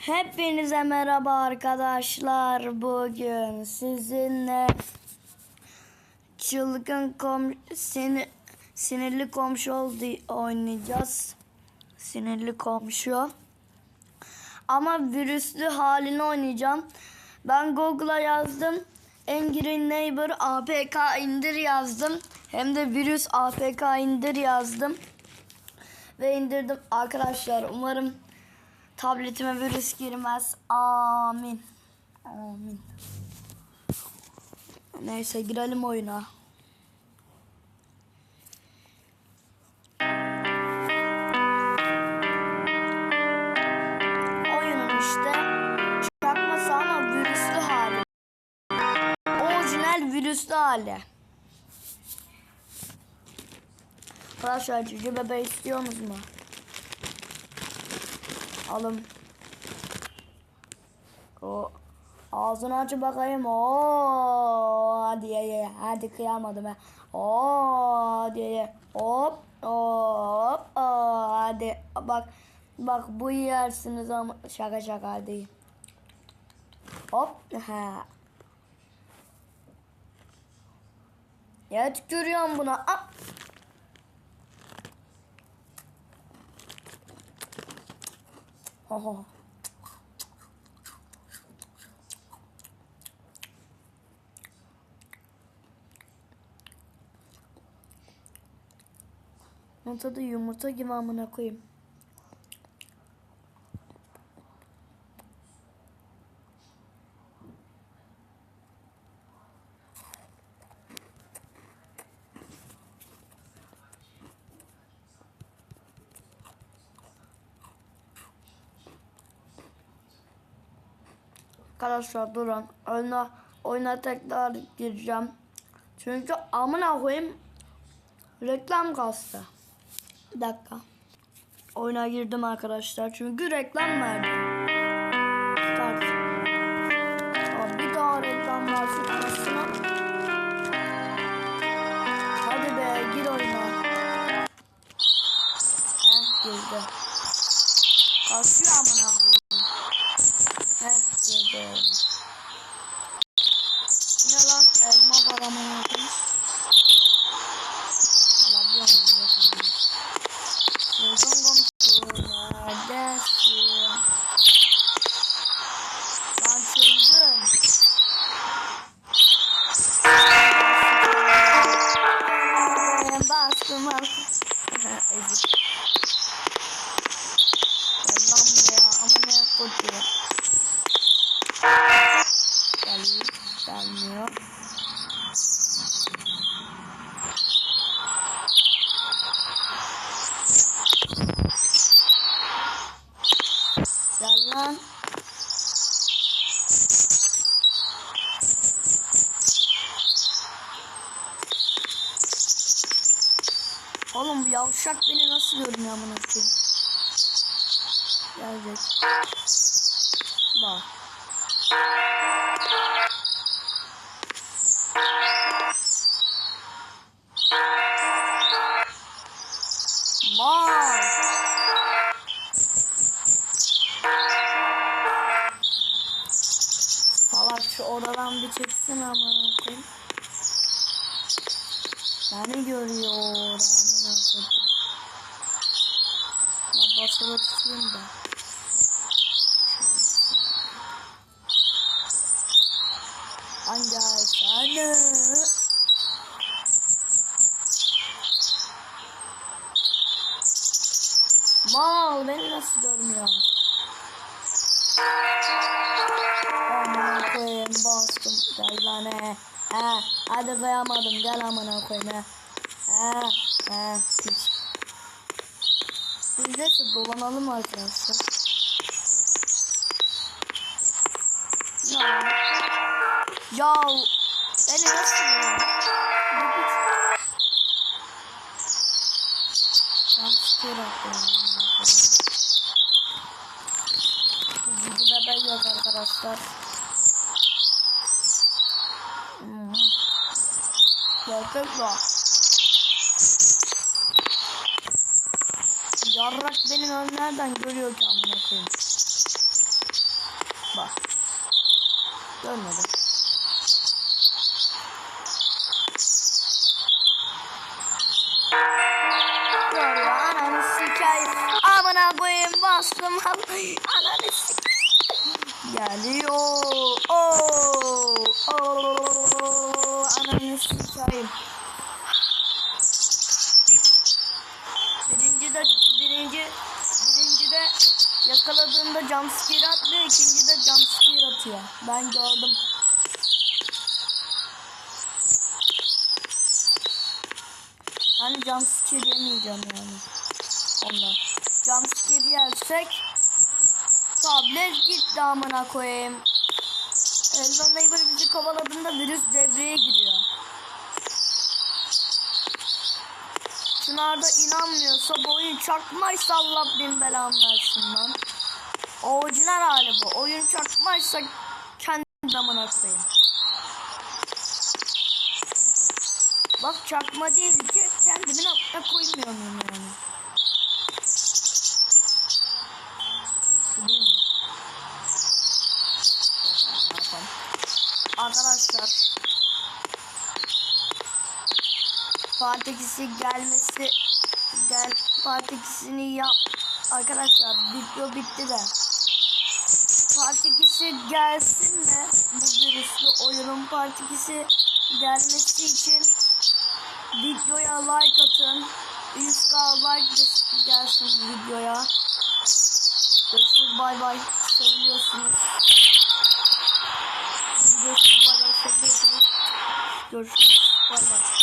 Hepinize merhaba arkadaşlar. Bugün sizinle çılgın kom sinir, sinirli komşu oldu oynayacağız. Sinirli komşu. Ama virüslü halini oynayacağım. Ben Google'a yazdım. Angry Neighbor APK indir yazdım. Hem de virüs APK indir yazdım. Ve indirdim arkadaşlar. Umarım tabletime virüs girmez. Amin. Amin. Neyse girelim oyuna. Oyunun işte çakması ama virüslü hali. Orijinal virüslü hali. Arkadaşlar cüce bebe istiyorsunuz mu? Alın. O ağzını aç bakayım. Oo hadi ye ye. Hadi kıyamadım ha. Oo hadi ye. Hop hop oo, hadi bak bak bu yersiniz ama şaka şaka hadi. Hop ha. Ya tükürüyorum buna. Ah. Oho. Onun tadı yumurta gibi amına koyayım. Arkadaşlar durun. Oyuna, oyuna tekrar gireceğim. Çünkü amına koyayım reklam kastı. Bir dakika. Oyuna girdim arkadaşlar. Çünkü reklam verdi. Amına koyayım. Alabiliyor muyum? Çılgın komşu neredesin? Ben bastım artık. Ezik. Gel lan buraya ama ne koyuyor? Gel, gelmiyor. Gel lan. Oğlum bu yavşak beni nasıl görmüyor amına koyayım? Gelecek. Bak. Mal. Koyayım. Beni görüyor amına koyayım. La basılı tutayım da. Anca sana. Mal beni nasıl görmüyor? Amına koyayım bastım gel he. He hadi kıyamadım gel amına he. He he hiç. Biz neyse dolanalım arkadaşlar. Ya. Ya beni nasıl görüyor? Tam çıkıyor aklımdan. Cici bebek yok arkadaşlar. Var. Yarrak benim ön nereden görüyor ki amına koyayım. kafa. Görmedim. Dur ya ananı sikeyim. Amına koyayım bastım. Ananı sikeyim. Geliyor. Oo. Oo. Ananı sikeyim. De birinci birinci de yakaladığında jumpscare atmıyor, ikinci de jumpscare atıyor. Ben gördüm. Hani jumpscare yemeyeceğim yani. Ondan. Jumpscare yersek tablet gitti amına koyayım. Elden Neighbor bizi kovaladığında virüs devreye giriyor. Çınar da inanmıyorsa bu oyun çakmaysa Allah bin belamı versin lan. Orijinal hali bu. Oyun çakmaysa kendi amına koyayım. Bak çakma değil ki kendimin altına koymuyor muyum yani? Gideyim mi? Yok, ne yapalım. Arkadaşlar Partisi gelmesi gel partikisini yap. Arkadaşlar video bitti de. Partikisi gelsin de bu virüslü oyunun partikisi gelmesi için videoya like atın. 100k like gelsin videoya. Görüşürüz bay bay. Seviyorsunuz. Görüşürüz bay bay. Seviyorsunuz. Görüşürüz bay bay